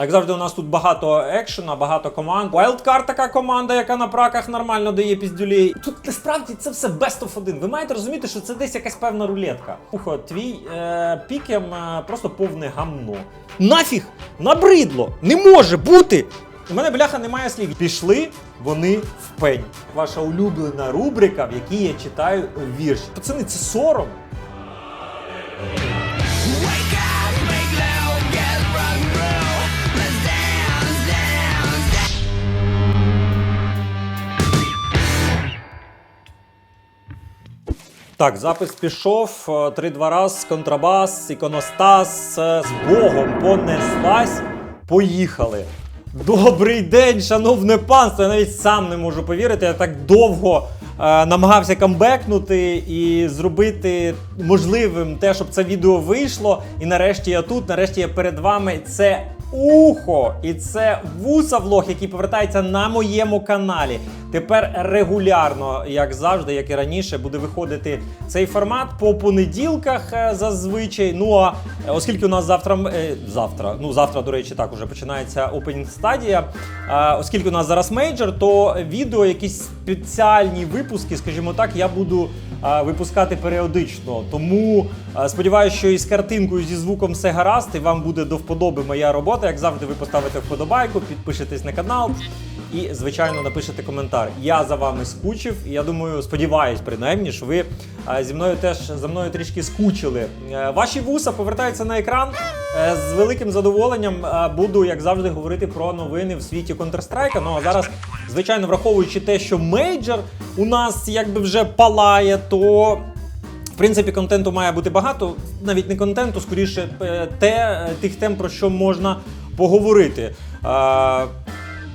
Як завжди, у нас тут багато екшена, багато команд. Wildcard така команда, яка на праках нормально дає піздюлей. Тут насправді це все best of 1. Ви маєте розуміти, що це десь якась певна рулетка. Ухо, твій е, пікем е, просто повне гамно. Нафіг! Набридло! Не може бути! У мене бляха немає слів. Пішли вони в пень. Ваша улюблена рубрика, в якій я читаю вірші. Пацани, це сором. Так, запис пішов. е, 3-2 раз, контрабас, іконостас е, з Богом понеслась. Поїхали. Добрий день, шановне панство. Я навіть сам не можу повірити. Я так довго е, намагався камбекнути і зробити можливим те, щоб це відео вийшло. І нарешті я тут, нарешті я перед вами. Це ухо, і це вуса влог, який повертається на моєму каналі. Тепер регулярно, як завжди, як і раніше, буде виходити цей формат по понеділках е, зазвичай. Ну а е, оскільки у нас завтра е, завтра, ну завтра, до речі, так уже починається опенінг стадія. Оскільки у нас зараз мейджор, то відео, якісь спеціальні випуски, скажімо так, я буду випускати періодично. Тому е, сподіваюся, що із картинкою, зі звуком все гаразд, і вам буде до вподоби моя робота. Як завжди, ви поставите вподобайку, підпишетесь на канал. І, звичайно, напишете коментар. Я за вами скучив, і я думаю, сподіваюсь, принаймні, що ви е, зі мною теж за мною трішки скучили. Е, Ваші вуса повертаються на екран. Е, З великим задоволенням е, буду, як завжди, говорити про новини в світі Counter-Strike. Ну а зараз, звичайно, враховуючи те, що мейджор у нас якби вже палає, то в принципі, контенту має бути багато, навіть не контенту, скоріше е, те, е, тих тем, про що можна поговорити. Е,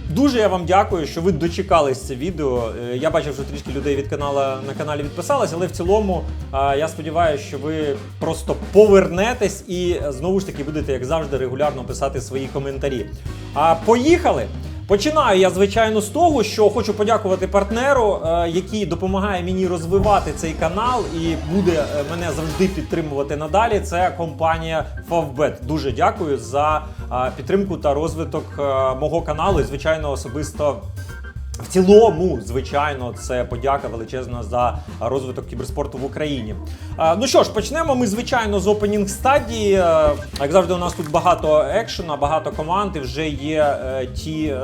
Дуже я вам дякую, що ви дочекались це відео. Я бачив, що трішки людей від каналу на каналі відписалось, але в цілому я сподіваюся, що ви просто повернетесь і знову ж таки будете, як завжди, регулярно писати свої коментарі. А поїхали! Починаю я, звичайно, з того, що хочу подякувати партнеру, е, який допомагає мені розвивати цей канал і буде е, мене завжди підтримувати надалі. Це компанія Favbet. Дуже дякую за е, підтримку та розвиток мого каналу. І, звичайно, особисто. В цілому, звичайно, це подяка величезна за розвиток кіберспорту в Україні. Е, Ну що ж, почнемо ми, звичайно, з опенінг стадії. Е, Як завжди, у нас тут багато екшена, багато команд. І вже є е, ті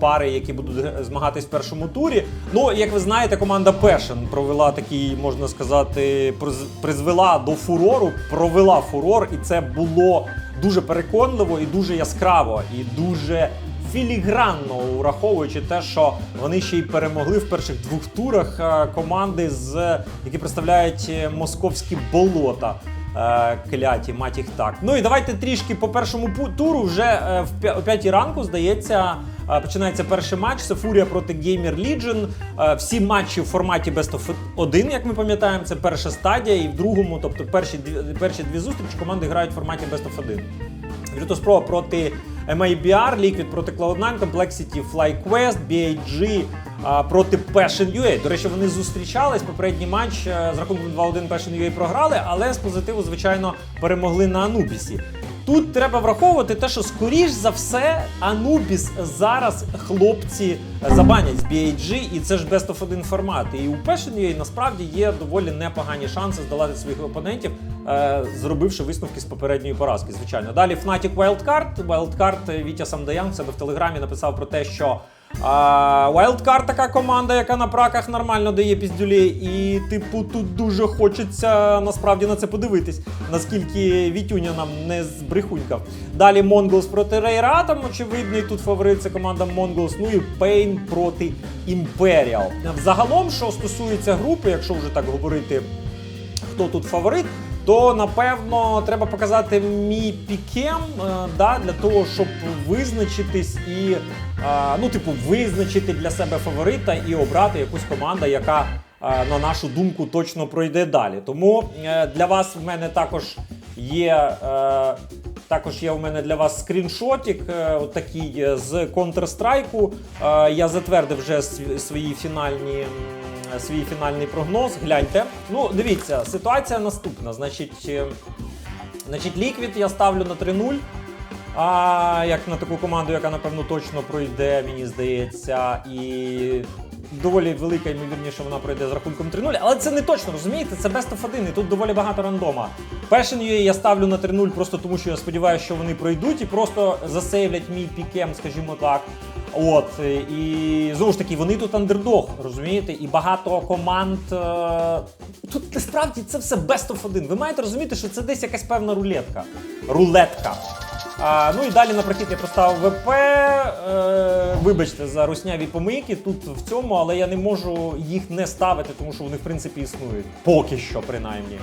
пари, які будуть змагатись в першому турі. Ну, як ви знаєте, команда Passion провела такий, можна сказати, приз- призвела до фурору, провела фурор, і це було дуже переконливо і дуже яскраво, і дуже філігранно, враховуючи те, що вони ще й перемогли в перших двох турах е, команди, з які представляють е, московські болота. е, Кляті, мать їх так. Ну і давайте трішки по першому туру. Вже е, в п'я- о 5 ранку, здається, е, починається перший матч. Це Фурія проти Gamer Legion. Е, Всі матчі в форматі Best of 1, як ми пам'ятаємо, це перша стадія. І в другому, тобто перші дві, перші дві зустрічі, команди грають в форматі Best of 1. Virtus Pro проти MABR, Liquid проти Cloud9, Complexity, FlyQuest, BAG проти Passion UA. До речі, вони зустрічались. Попередній матч е, з рахунком 2-1 Passion UA програли, але з позитиву, звичайно, перемогли на Анубісі. Тут треба враховувати те, що скоріш за все Анубіс зараз хлопці забанять з BAG, і це ж Best of 1 формат. І у Passion UA насправді є доволі непогані шанси здолати своїх опонентів, зробивши висновки з попередньої поразки. Звичайно. Далі Fnatic Wildcard. Wildcard е, Вітя Самдаян в себе в телеграмі написав про те, що а, Wildcard така команда, яка на праках нормально дає піздюлі, і типу тут дуже хочеться насправді на це подивитись, наскільки Вітюня нам не збрехунькав. Далі Mongols проти Рейратом, очевидний тут фаворит це команда Mongols, ну і Pain проти Imperial. Взагалом, що стосується групи, якщо вже так говорити, хто тут фаворит, то напевно треба показати мій пікем е, да, для того, щоб визначитись і е, ну, типу, визначити для себе фаворита і обрати якусь команду, яка, е, на нашу думку, точно пройде далі. Тому для вас в мене також є. також є у мене для вас скріншотик, такий з Counter-Strike. Я затвердив вже свої фінальні. М, Свій фінальний прогноз. Гляньте. Ну, дивіться, ситуація наступна. Значить, е, значить, Liquid я ставлю на 3-0. А як на таку команду, яка напевно точно пройде, мені здається, і доволі велика ймовірніше вона пройде з рахунком 3-0. Але це не точно, розумієте? Це best of 1, і тут доволі багато рандома. Passion UA я ставлю на 3-0 просто тому, що я сподіваюся, що вони пройдуть і просто засейвлять мій пікем, скажімо так. От і знову ж таки, вони тут андердог, розумієте? І багато команд. Е... Тут насправді це все best of 1. Ви маєте розуміти, що це десь якась певна рулетка. Рулетка. А, ну і далі на прохід я поставив ВП. Е, вибачте за русняві помийки тут в цьому, але я не можу їх не ставити, тому що вони в принципі існують. Поки що, принаймні.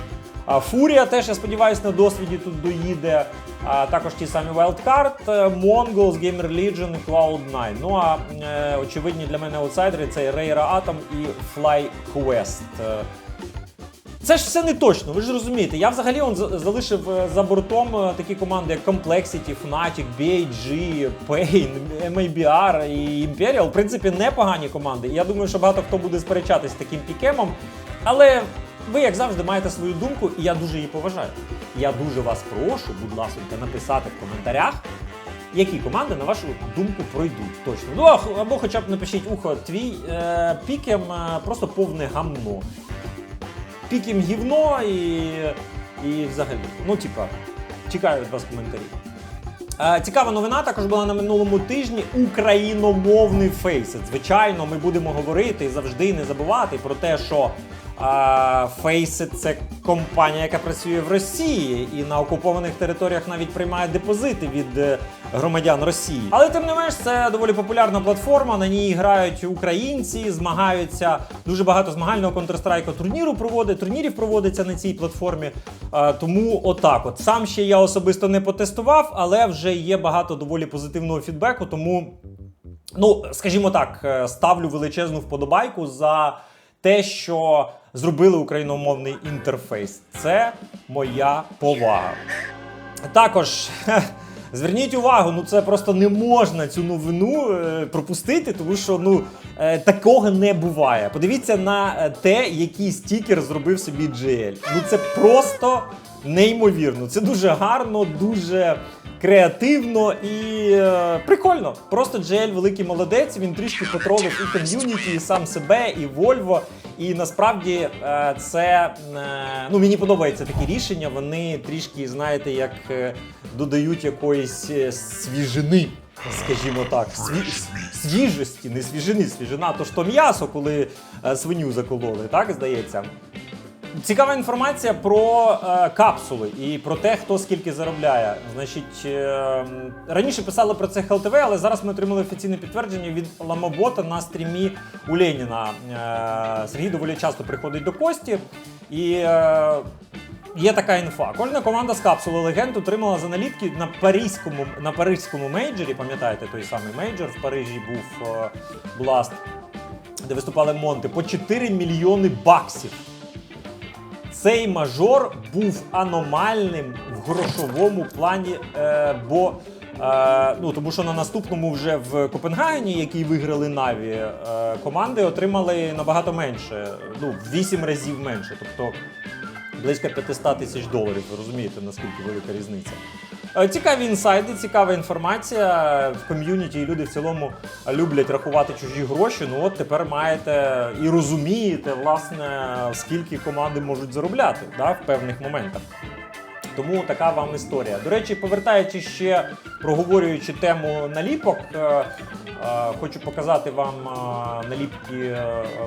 А, Фурія теж, я сподіваюся, на досвіді тут доїде. А, також ті самі Wildcard, е, Mongols, Gamer Legion і Cloud9. Ну а е, очевидні для мене аутсайдери це Rayra Atom і FlyQuest. Це ж все не точно, ви ж розумієте. Я взагалі он залишив е, за бортом е, такі команди, як Complexity, Fnatic, BAG, Pain, MABR і Imperial. В принципі, непогані команди. Я думаю, що багато хто буде сперечатись таким пікемом. Але ви, як завжди, маєте свою думку, і я дуже її поважаю. Я дуже вас прошу, будь ласка, написати в коментарях. Які команди, на вашу думку, пройдуть точно? Ну або хоча б напишіть ухо, твій е, пікем е, просто повне гамно пікім гівно і, і взагалі. Ну, типа, чекаю від вас коментарів. Е, Цікава новина також була на минулому тижні. Україномовний фейсет. Звичайно, ми будемо говорити завжди не забувати про те, що Фейсет це компанія, яка працює в Росії і на окупованих територіях навіть приймає депозити від е, громадян Росії. Але тим не менш, це доволі популярна платформа. На ній грають українці, змагаються дуже багато змагального Counter-Strike турніру проводить, турнірів проводиться на цій платформі. Е, Тому отак, от сам ще я особисто не потестував, але вже є багато доволі позитивного фідбеку. Тому Ну, скажімо так, е, ставлю величезну вподобайку за те, що зробили україномовний інтерфейс. Це моя повага. Також. Зверніть увагу, ну це просто не можна цю новину е, пропустити, тому що ну е, такого не буває. Подивіться на е, те, який стікер зробив собі GL. Ну це просто неймовірно. Це дуже гарно, дуже креативно і е, прикольно. Просто GL великий молодець. Він трішки потролив і ком'юніті, і сам себе, і Volvo. І насправді е, це е, ну мені подобається такі рішення. Вони трішки, знаєте, як е, додають якоїсь свіжини. Скажімо так, сві... свіжості, не свіжини, свіжина, то ж то м'ясо, коли свиню закололи, так здається. Цікава інформація про е, капсули і про те, хто скільки заробляє. Значить, е, раніше писали про це ХЛТВ, але зараз ми отримали офіційне підтвердження від Ламобота на стрімі у Леніна. Е, Сергій доволі часто приходить до Кості і. Е, Є така інфа. Кожна команда з капсули легенд отримала з аналітки на паризькому, на паризькому мейджорі. Пам'ятаєте, той самий мейджор в Парижі був е, Blast, де виступали Монти, по 4 мільйони баксів. Цей мажор був аномальним в грошовому плані, е, бо е, ну тому що на наступному вже в Копенгагені, який виграли Наві, е, команди отримали набагато менше, ну в 8 разів менше, тобто близько 500 тисяч доларів. Ви розумієте, наскільки велика різниця. Е, Цікаві інсайди, цікава інформація в ком'юніті, і люди в цілому люблять рахувати чужі гроші. Ну от тепер маєте і розумієте, власне, скільки команди можуть заробляти да, в певних моментах. Тому така вам історія. До речі, повертаючи ще проговорюючи тему наліпок, е, е, хочу показати вам е, наліпки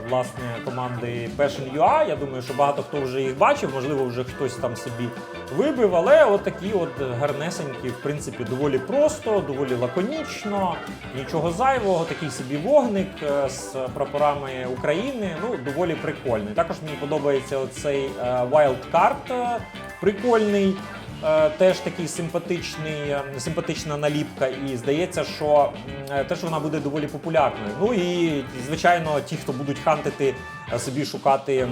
власне команди Passion.ua. Я думаю, що багато хто вже їх бачив, можливо, вже хтось там собі вибив, але от такі от гарнесенькі, в принципі, доволі просто, доволі лаконічно, нічого зайвого, такий собі вогник з прапорами України. Ну, доволі прикольний. Також мені подобається оцей Wildcard прикольний. Е, Теж такий симпатичний, е, симпатична наліпка, і здається, що е, теж вона буде доволі популярною. Ну і звичайно, ті, хто будуть хантити, собі шукати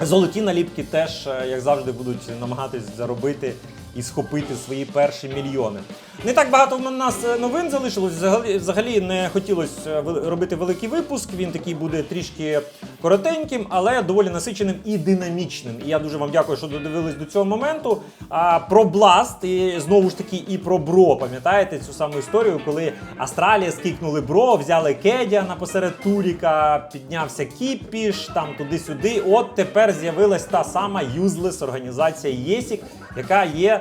Золоті наліпки теж, як завжди, будуть намагатись заробити і схопити свої перші мільйони. Не так багато в нас е, новин залишилось. Взагалі, взагалі не хотілося е, робити великий випуск. Він такий буде трішки коротеньким, але доволі насиченим і динамічним. І я дуже вам дякую, що додивились до цього моменту. А, про Бласт і знову ж таки і про Бро. Пам'ятаєте цю саму історію, коли Астралія скікнули Бро, взяли Кедя посеред Туріка, піднявся Кіпіш, там туди-сюди. От тепер з'явилась та сама юзлес організація ЄСІК, яка є,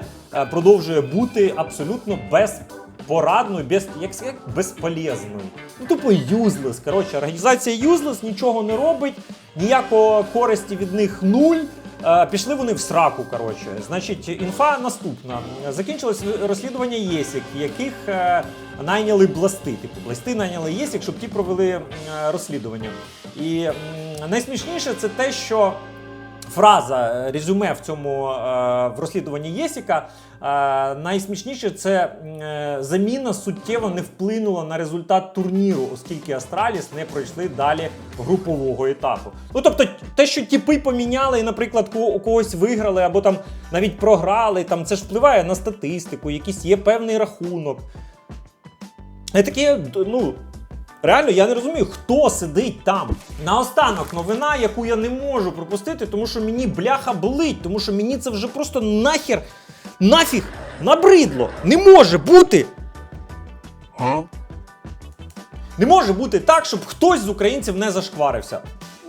продовжує бути абсолютно без порадною, без, як сказати, безполезною. Ну, тупо юзлес. Коротше, організація юзлес нічого не робить, ніякого користі від них нуль. Е, Пішли вони в сраку. Коротше, значить, інфа наступна. Закінчилось розслідування ЄСІК, яких е, найняли бласти. Типу, бласти найняли єсік, щоб ті провели е, розслідування. І найсмішніше це те, що фраза е, резюме в цьому е, в розслідуванні Єсіка. Е, найсмішніше це заміна суттєво не вплинула на результат турніру, оскільки Астраліс не пройшли далі групового етапу. Ну тобто, те, що тіпи поміняли, і, наприклад, у когось виграли або там навіть програли, там це ж впливає на статистику, якийсь є певний рахунок. І таке, ну, Реально, я не розумію, хто сидить там. Наостанок новина, яку я не можу пропустити, тому що мені бляха болить, тому що мені це вже просто нахер, нафіг, набридло. Не може бути. Не може бути так, щоб хтось з українців не зашкварився.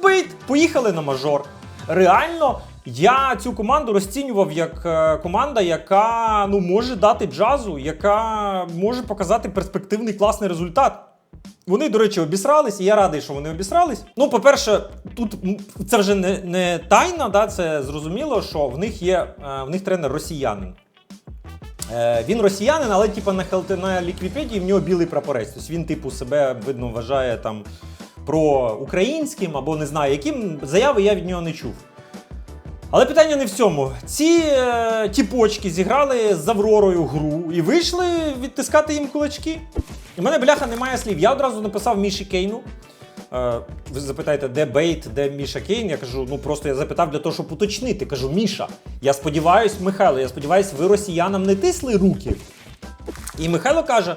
Бит, поїхали на мажор. Реально, я цю команду розцінював як е, команда, яка ну, може дати джазу, яка може показати перспективний класний результат. Вони, до речі, обісрались, і я радий, що вони обісрались. Ну, по-перше, тут це вже не, не тайна, да, це зрозуміло, що в них є е, в них тренер росіянин. Е, він росіянин, але типу, на, на ліквіпедії в нього білий прапорець. Тобто він, типу, себе видно вважає там проукраїнським або не знаю, яким заяви я від нього не чув. Але питання не в цьому. Ці е, тіпочки зіграли з Авророю гру і вийшли відтискати їм кулачки. І в мене бляха немає слів. Я одразу написав Міші Кейну. Е, ви запитаєте, де Бейт, де Міша Кейн? Я кажу, ну просто я запитав для того, щоб уточнити. Кажу, Міша, я сподіваюсь, Михайло, я сподіваюсь, ви росіянам не тисли руки. І Михайло каже: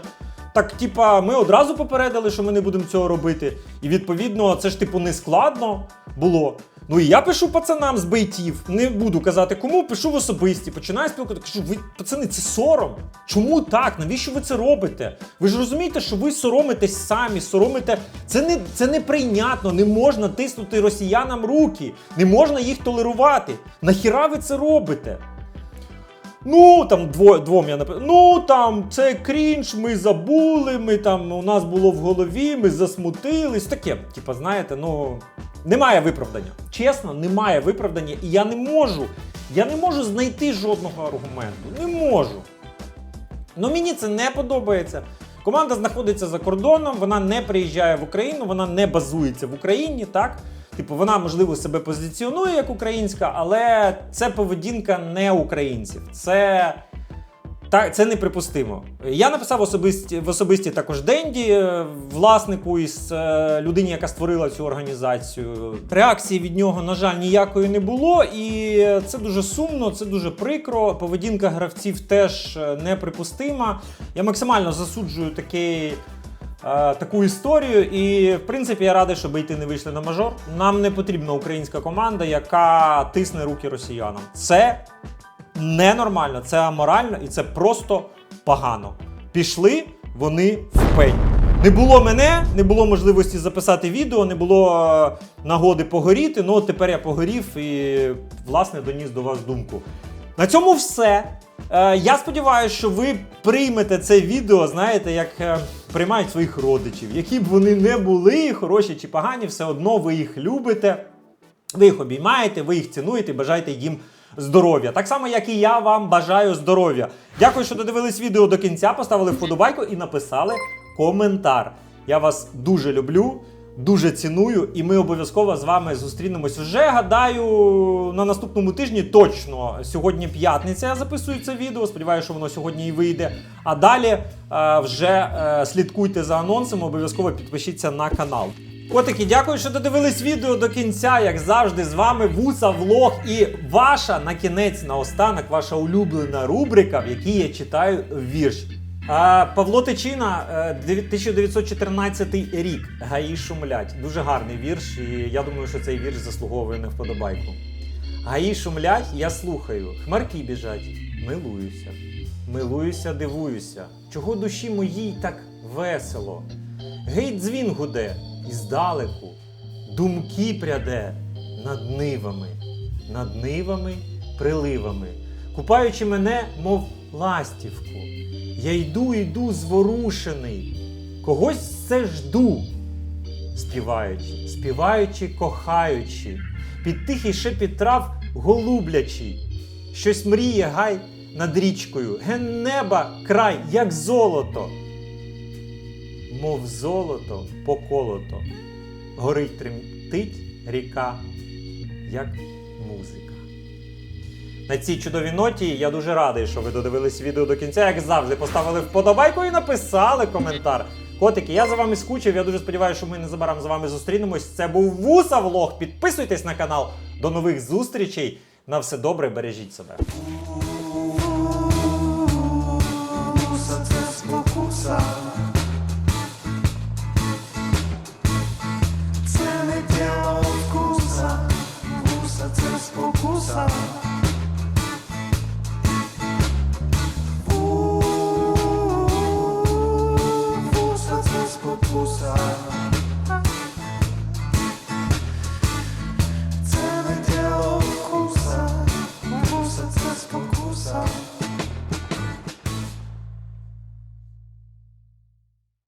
так, типа, ми одразу попередили, що ми не будемо цього робити. І відповідно, це ж типу не складно було. Ну і я пишу пацанам з бейтів, не буду казати кому, пишу в особисті, починаю спілкувати. Кажу, ви пацани, це сором. Чому так? Навіщо ви це робите? Ви ж розумієте, що ви соромитесь самі, соромите. Це не це неприйнятно, не можна тиснути росіянам руки, не можна їх толерувати. Нахіра ви це робите? Ну, там дво, двом я написав. Ну там це крінж, ми забули, ми там у нас було в голові, ми засмутились. Таке, типа, знаєте, ну немає виправдання. Чесно, немає виправдання, і я не можу. Я не можу знайти жодного аргументу. Не можу. Ну мені це не подобається. Команда знаходиться за кордоном, вона не приїжджає в Україну, вона не базується в Україні, так? Типу, вона, можливо, себе позиціонує як українська, але це поведінка не українців. Це. Так, це неприпустимо. Я написав особисті, в особисті також Денді, е, власнику із е, людині, яка створила цю організацію. Реакції від нього, на жаль, ніякої не було, і це дуже сумно, це дуже прикро. Поведінка гравців теж е, неприпустима. Я максимально засуджую такий. Таку історію, і в принципі я радий, щоб йти не вийшли на мажор. Нам не потрібна українська команда, яка тисне руки росіянам. Це ненормально, це аморально і це просто погано. Пішли вони в пень. Не було мене, не було можливості записати відео, не було е, нагоди погоріти. Ну, тепер я погорів і, власне, доніс до вас думку. На цьому все. Е, я сподіваюся, що ви приймете це відео, знаєте, як е, приймають своїх родичів, які б вони не були, хороші чи погані, все одно ви їх любите. Ви їх обіймаєте, ви їх цінуєте, бажаєте їм здоров'я. Так само, як і я вам бажаю здоров'я. Дякую, що додивились відео до кінця, поставили вподобайку і написали коментар. Я вас дуже люблю, дуже ціную, і ми обов'язково з вами зустрінемось вже. Гадаю, на наступному тижні точно. Сьогодні п'ятниця я записую це відео. Сподіваюся, що воно сьогодні і вийде. А далі е, вже е, слідкуйте за анонсом, обов'язково підпишіться на канал. Котики, дякую, що додивились відео до кінця. Як завжди, з вами Вуса Влог і ваша на кінець наостанок, ваша улюблена рубрика, в якій я читаю вірш. Павло Тичина, е, 1914 рік. Гаї шумлять. Дуже гарний вірш, і я думаю, що цей вірш заслуговує на вподобайку. Гаї шумлять, я слухаю. Хмарки біжать, милуюся. Милуюся, дивуюся. Чого душі моїй так весело? Гей, дзвін гуде, і здалеку, думки пряде над нивами, над нивами, приливами, купаючи мене, мов ластівку. Я йду, йду зворушений, когось все жду, співаючи, співаючи, кохаючи, під тихий шепіт трав голублячий, щось мріє гай над річкою, ген неба край, як золото, мов золото поколото, горить тремтить ріка, як музика. На цій чудовій ноті я дуже радий, що ви додивились відео до кінця. Як завжди, поставили вподобайку і написали коментар. Котики, я за вами скучив. Я дуже сподіваюся, що ми незабаром з вами зустрінемось. Це був Вуса Влог. Підписуйтесь на канал. До нових зустрічей. На все добре, бережіть себе. Вуса це спокуса. Це